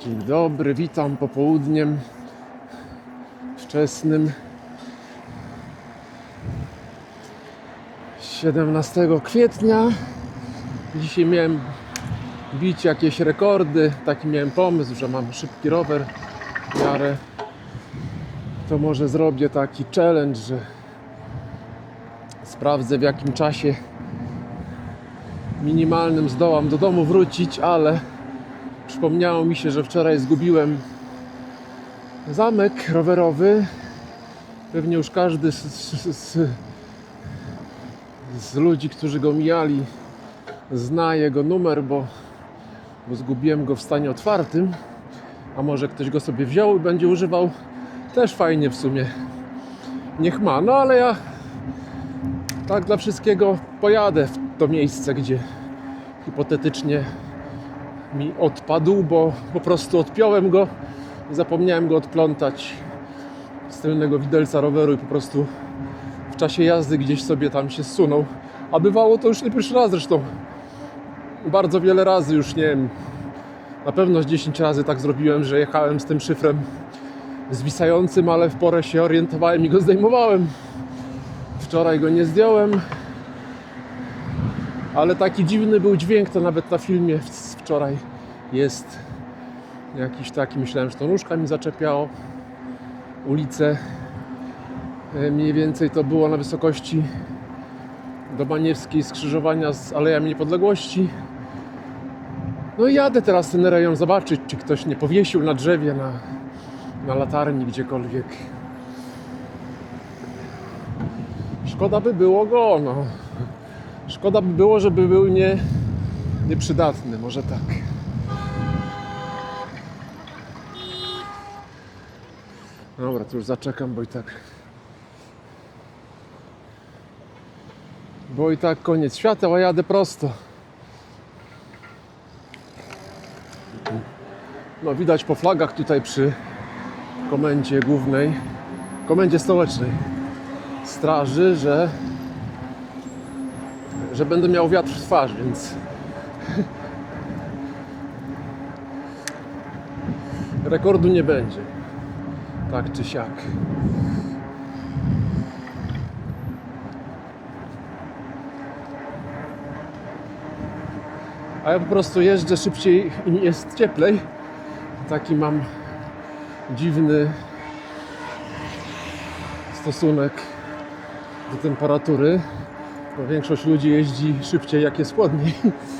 Dzień dobry, witam popołudniem wczesnym 17 kwietnia. Dzisiaj miałem bić jakieś rekordy. Taki miałem pomysł, że mam szybki rower w miarę. To może zrobię taki challenge, że sprawdzę w jakim czasie minimalnym zdołam do domu wrócić, ale przypomniało mi się, że wczoraj zgubiłem zamek rowerowy. Pewnie już każdy z, z, z, z ludzi, którzy go mijali, zna jego numer, bo, bo zgubiłem go w stanie otwartym. A może ktoś go sobie wziął i będzie używał. Też fajnie w sumie. Niech ma. No ale ja tak dla wszystkiego pojadę w to miejsce, gdzie hipotetycznie mi odpadł, bo po prostu odpiąłem go zapomniałem go odplątać z tylnego widelca roweru i po prostu w czasie jazdy gdzieś sobie tam się zsunął. A bywało to już nie pierwszy raz zresztą. Bardzo wiele razy już, nie wiem, na pewno z 10 razy tak zrobiłem, że jechałem z tym szyfrem zwisającym, ale w porę się orientowałem i go zdejmowałem. Wczoraj go nie zdjąłem, ale taki dziwny był dźwięk, to nawet na filmie wczoraj jest jakiś taki, myślałem, że to nóżka mi zaczepiało ulicę. E, Mniej więcej to było na wysokości do Baniewskiej skrzyżowania z Alejami Niepodległości. No i jadę teraz ten rejon zobaczyć, czy ktoś nie powiesił na drzewie, na, na latarni, gdziekolwiek. Szkoda by było go, no. Szkoda by było, żeby był nie, nieprzydatny, może tak. Dobra, to już zaczekam, bo i tak. Bo i tak koniec świata, a jadę prosto. No widać po flagach tutaj przy komendzie głównej, komendzie stołecznej straży, że że będę miał wiatr w twarz, więc rekordu nie będzie. Tak czy siak. A ja po prostu jeżdżę szybciej i jest cieplej. Taki mam dziwny stosunek do temperatury. Bo większość ludzi jeździ szybciej jak jest chłodniej.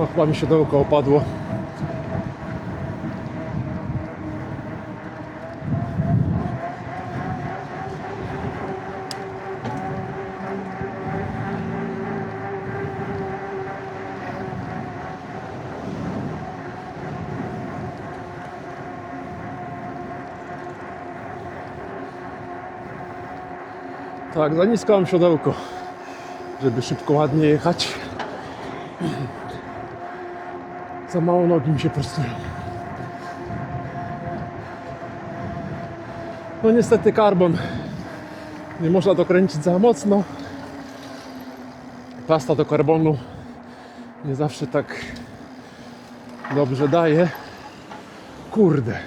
O, chyba mi się dołko opadło. Tak, za nisko mam siodełko, żeby szybko, ładnie jechać. Za mało nogi mi się prostują. No niestety karbon. Nie można dokręcić za mocno. Pasta do karbonu nie zawsze tak dobrze daje. Kurde.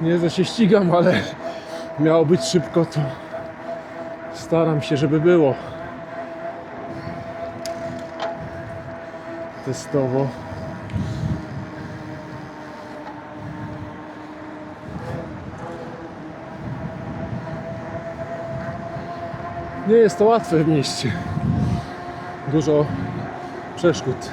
Nie, się ścigam, ale miało być szybko, to staram się, żeby było. Testowo. Nie jest to łatwe w mieście. Dużo przeszkód.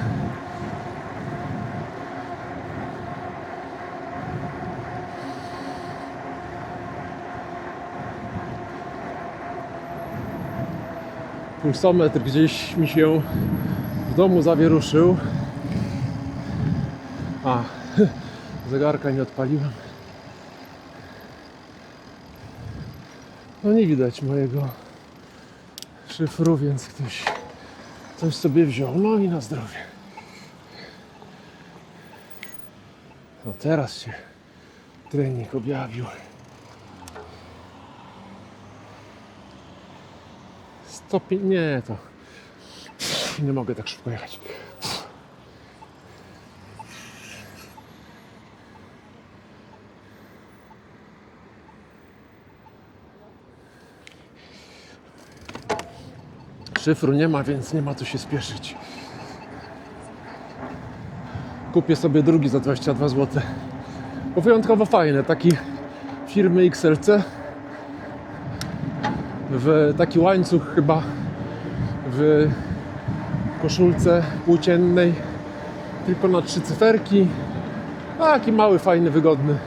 Pulsometr gdzieś mi się w domu zawieruszył. A, zegarka nie odpaliłem. No nie widać mojego szyfru, więc ktoś coś sobie wziął. No i na zdrowie. No teraz się trening objawił. Stopień, nie to. Nie mogę tak szybko jechać. Szyfru nie ma, więc nie ma co się spieszyć. Kupię sobie drugi za 22 zł. Bo wyjątkowo fajne, taki firmy XLC w taki łańcuch chyba w koszulce płóciennej. Tylko na trzy cyferki. Taki mały, fajny, wygodny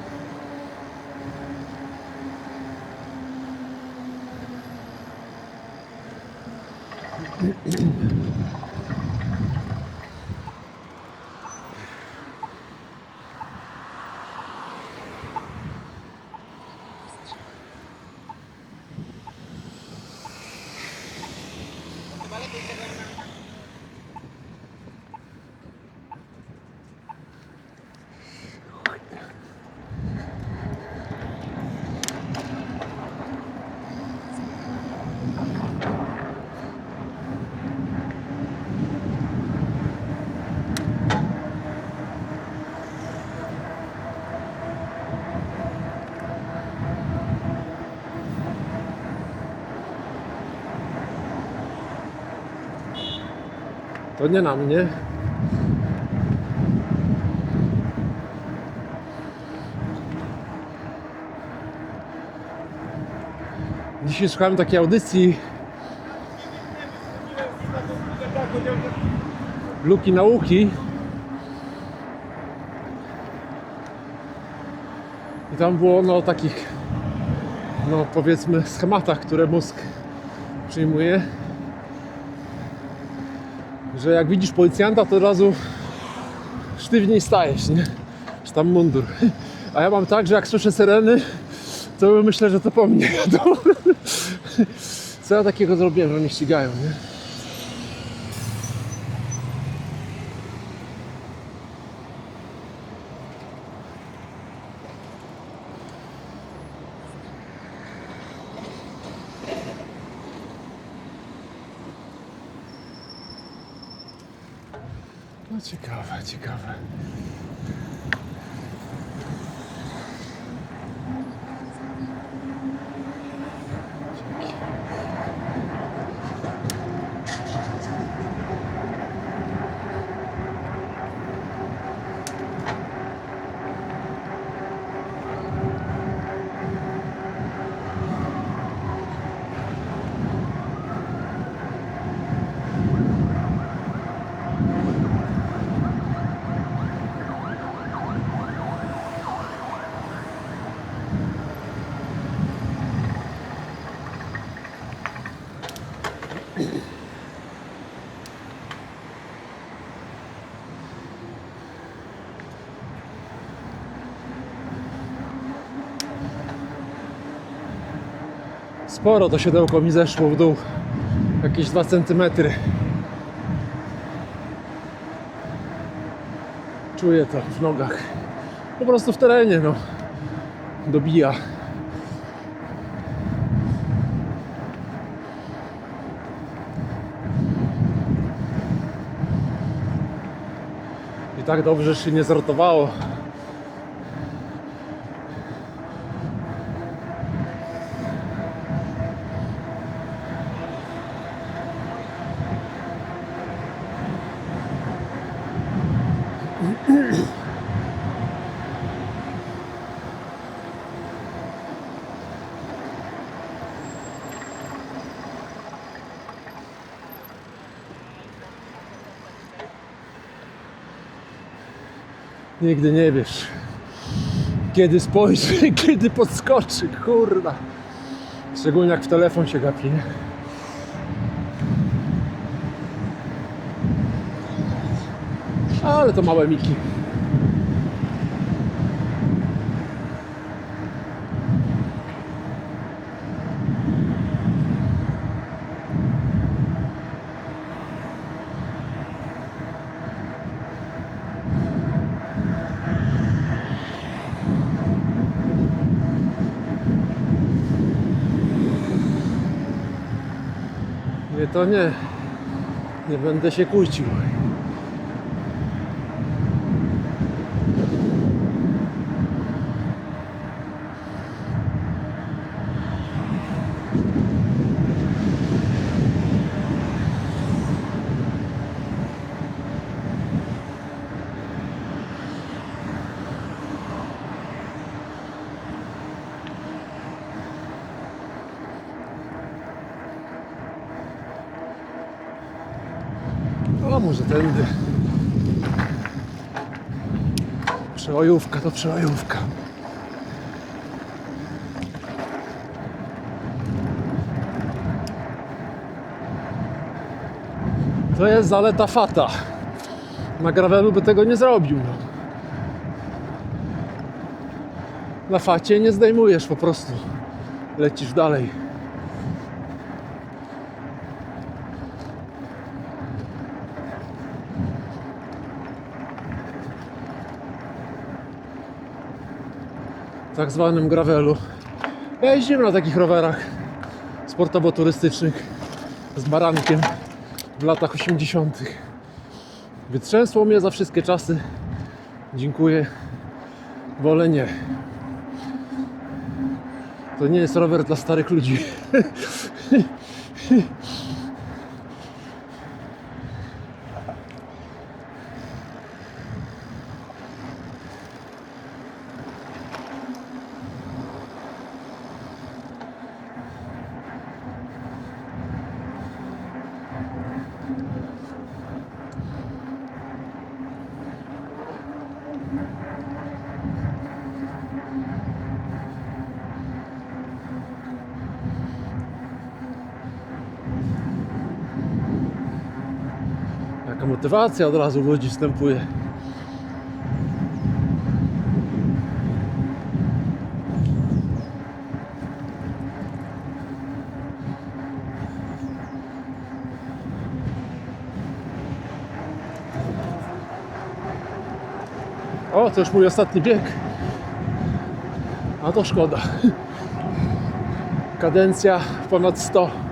To nie na mnie. Dzisiaj słuchałem takiej audycji. Luki Nauki i tam było no takich no powiedzmy schematach, które mózg przyjmuje że jak widzisz policjanta, to od razu sztywniej stajesz, nie? Czy tam mundur. A ja mam tak, że jak słyszę syreny, to myślę, że to po mnie. Co ja takiego zrobiłem, że mnie ścigają, nie? Ciekawe, ciekawe. Sporo to siodełko mi zeszło w dół. Jakieś 2 cm. Czuję to w nogach. Po prostu w terenie, no. Dobija. I tak dobrze się nie zrotowało. Nigdy nie wiesz, kiedy spojrzy, kiedy podskoczy, kurwa. Szczególnie jak w telefon się gapi, nie? Ale to małe miki. To nie. Nie będę się kłócił. Może tędy. Przełajówka to przełajówka. To jest zaleta fata. Na gravelu by tego nie zrobił. No. Na facie nie zdejmujesz po prostu. Lecisz dalej. Tak zwanym gravelu. Ja jeździłem na takich rowerach sportowo-turystycznych z barankiem w latach 80. Wytrzęsło mnie za wszystkie czasy. Dziękuję. Wolę nie. To nie jest rower dla starych ludzi. Jaka motywacja od razu w ludzi wstępuje. O, to już mój ostatni bieg. A to szkoda. Kadencja ponad 100.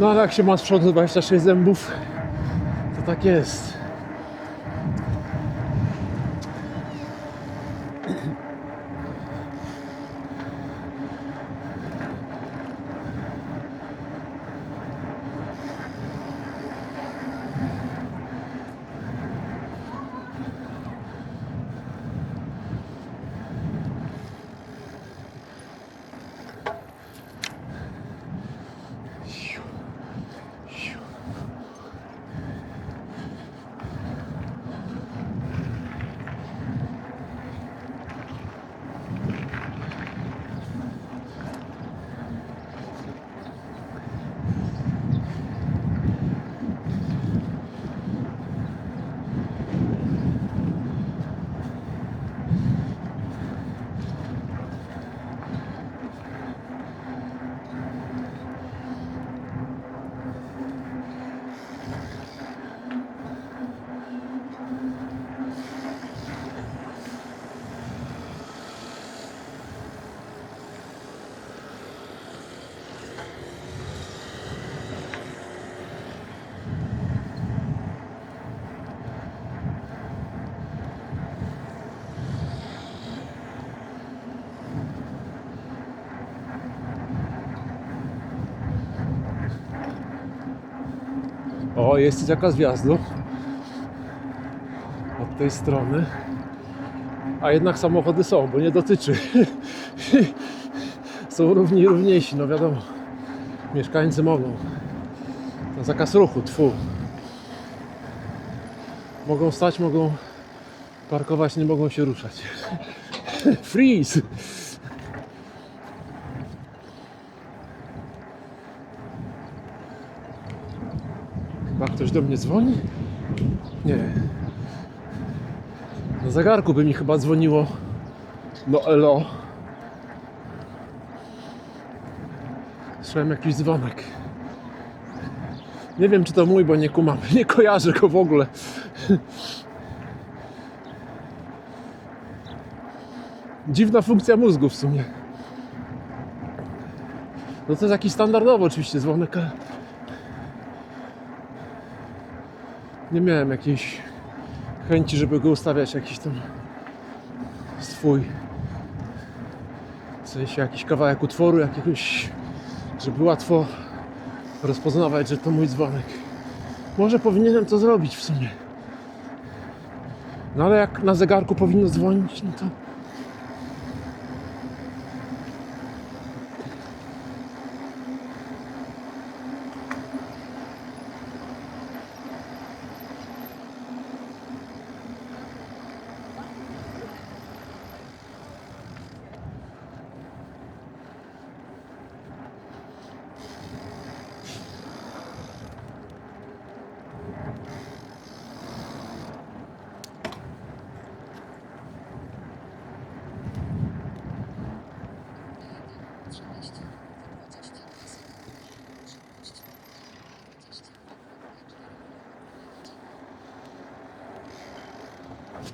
No ale jak się ma z przodu 26 zębów, to tak jest. Jest zakaz wjazdu od tej strony. A jednak samochody są, bo nie dotyczy. są równi równiejsi, no wiadomo. Mieszkańcy mogą. To zakaz ruchu, tfu. Mogą stać, mogą parkować, nie mogą się ruszać. Freeze! Ktoś do mnie dzwoni? Nie. Na zegarku by mi chyba dzwoniło. No elo. Słyszałem jakiś dzwonek. Nie wiem czy to mój, bo nie kumam. Nie kojarzę go w ogóle. Dziwna funkcja mózgu w sumie. No to jest jakiś standardowy oczywiście dzwonek, ale nie miałem jakiejś chęci, żeby go ustawiać jakiś tam swój w sensie jakiś kawałek utworu jakiegoś, żeby łatwo rozpoznawać, że to mój dzwonek. Może powinienem to zrobić w sumie. No ale jak na zegarku powinno dzwonić, no to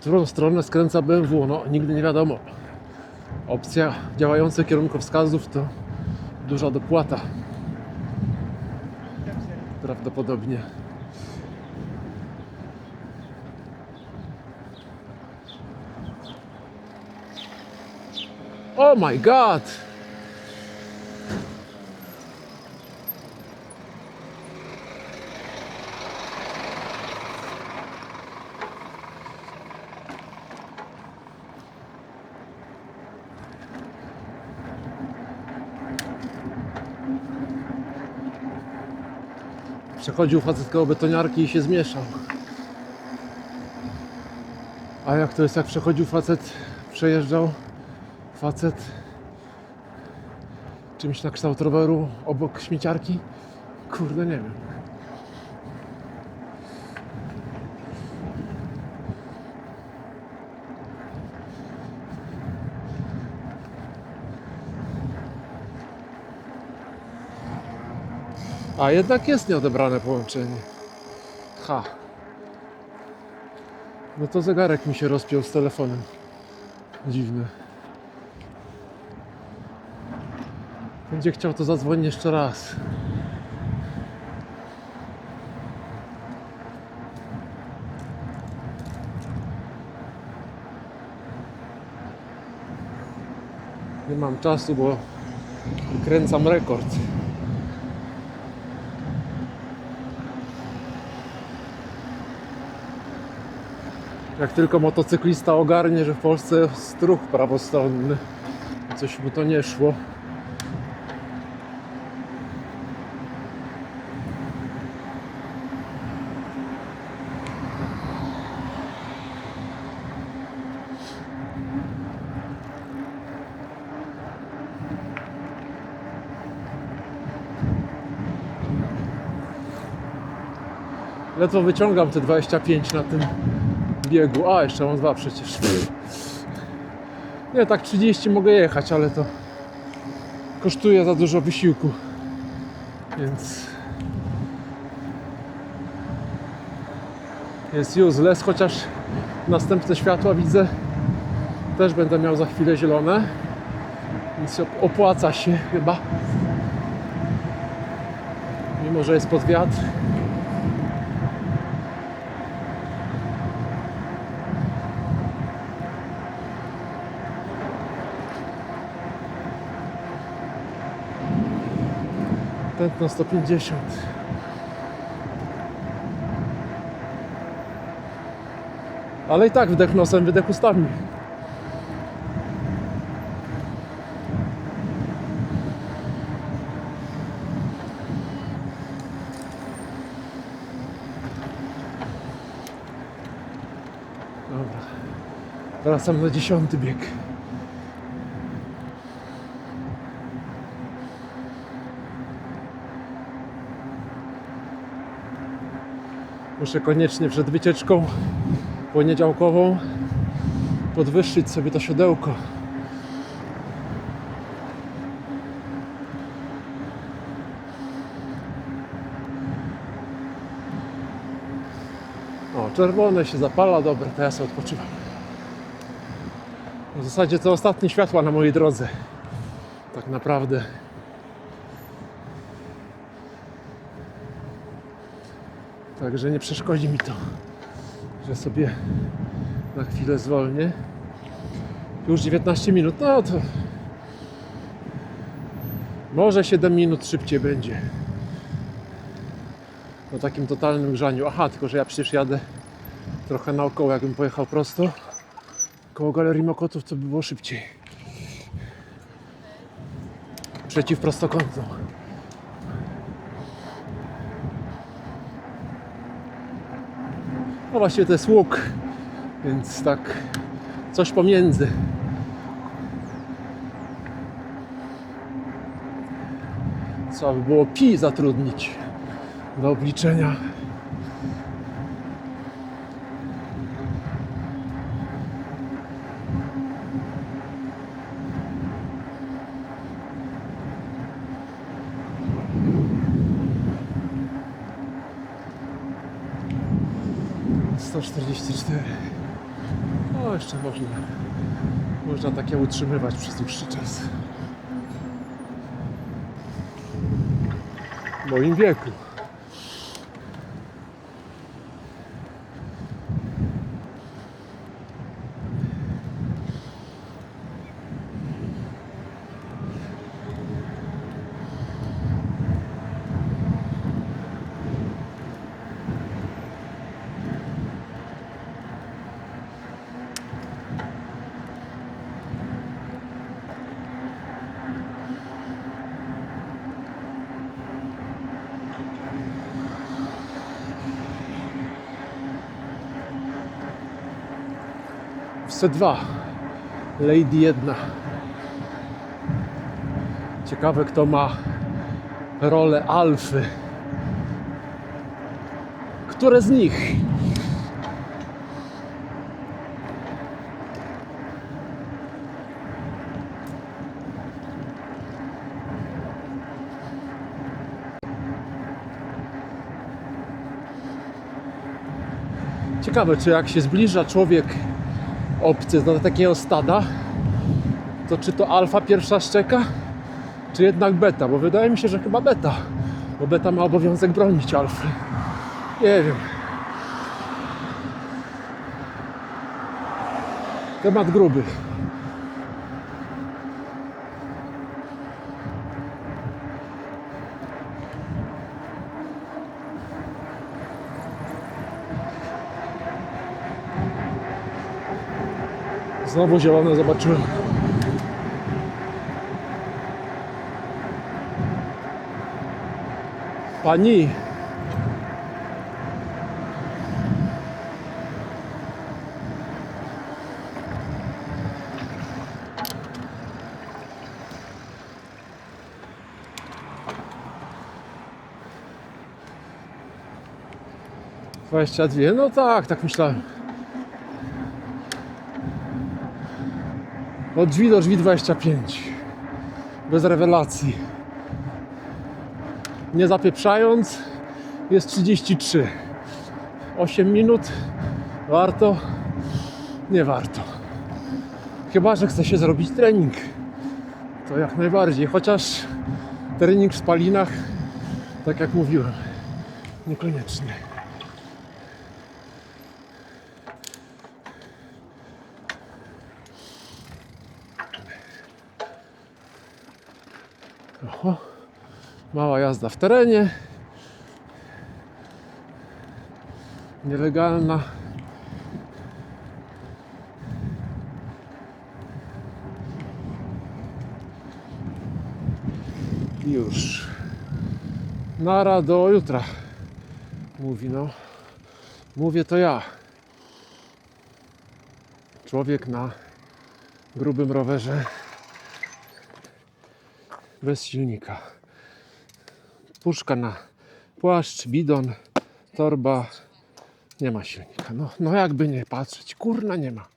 którą stronę skręca BMW? No, nigdy nie wiadomo. Opcja działających kierunkowskazów to duża dopłata. Prawdopodobnie. Oh my god! Przechodził facet koło betoniarki i się zmieszał. A jak to jest, jak przechodził facet, przejeżdżał facet czymś na kształt roweru obok śmieciarki? Kurde, nie wiem. A jednak jest nieodebrane połączenie. Ha. No to zegarek mi się rozpiął z telefonem. Dziwne. Będzie chciał to zadzwonić jeszcze raz. Nie mam czasu, bo kręcam rekord. Jak tylko motocyklista ogarnie, że w Polsce jest ruch prawostronny, coś mu to nie szło. Ledwo wyciągam te 25 na tym biegu. A, jeszcze mam dwa przecież. Nie, tak 30 mogę jechać, ale to kosztuje za dużo wysiłku. Więc jest useless, chociaż następne światła widzę też będę miał za chwilę zielone. Więc op- opłaca się chyba. Mimo, że jest pod wiatr. Tętno 150. Ale i tak wdech nosem, wydech ustami. Dobra. Wracam na dziesiąty bieg. Muszę koniecznie przed wycieczką poniedziałkową podwyższyć sobie to siodełko. O, czerwone się zapala, dobra, to ja sobie odpoczywam. W zasadzie to ostatnie światła na mojej drodze. Tak naprawdę. Także nie przeszkodzi mi to, że sobie na chwilę zwolnię. Już 19 minut, no to może 7 minut szybciej będzie. Po takim totalnym grzaniu. Aha, tylko że ja przecież jadę trochę naokoło, jakbym pojechał prosto koło Galerii Mokotów, to by było szybciej. Przeciwprostokątną. No właśnie to jest łuk, więc tak coś pomiędzy. Trzeba by było pi zatrudnić do obliczenia. Sto czterdzieści cztery. O, jeszcze można. Można takie utrzymywać przez dłuższy czas. W moim wieku. W C2 Lady jedna. Ciekawe kto ma rolę alfy. Które z nich? Ciekawe, czy jak się zbliża człowiek obcy do takiego stada, to czy to alfa pierwsza szczeka, czy jednak beta? Bo wydaje mi się, że chyba beta, bo beta ma obowiązek bronić alfy. Nie wiem. Temat gruby. Znowu zielone zobaczyłem. Pani. Dwadzieścia dwie, no tak, tak myślałem. Od drzwi do drzwi 25. Bez rewelacji. Nie zapieprzając, jest 33. 8 minut. Warto? Nie warto. Chyba, że chce się zrobić trening. To jak najbardziej. Chociaż trening w spalinach, tak jak mówiłem, niekoniecznie. Oho. Mała jazda w terenie. Nielegalna. Już. Nara do jutra. Mówi no. Mówię to ja. Człowiek na grubym rowerze bez silnika. Puszka na płaszcz, bidon, torba Nie ma silnika. No, no jakby nie patrzeć, kurna nie ma.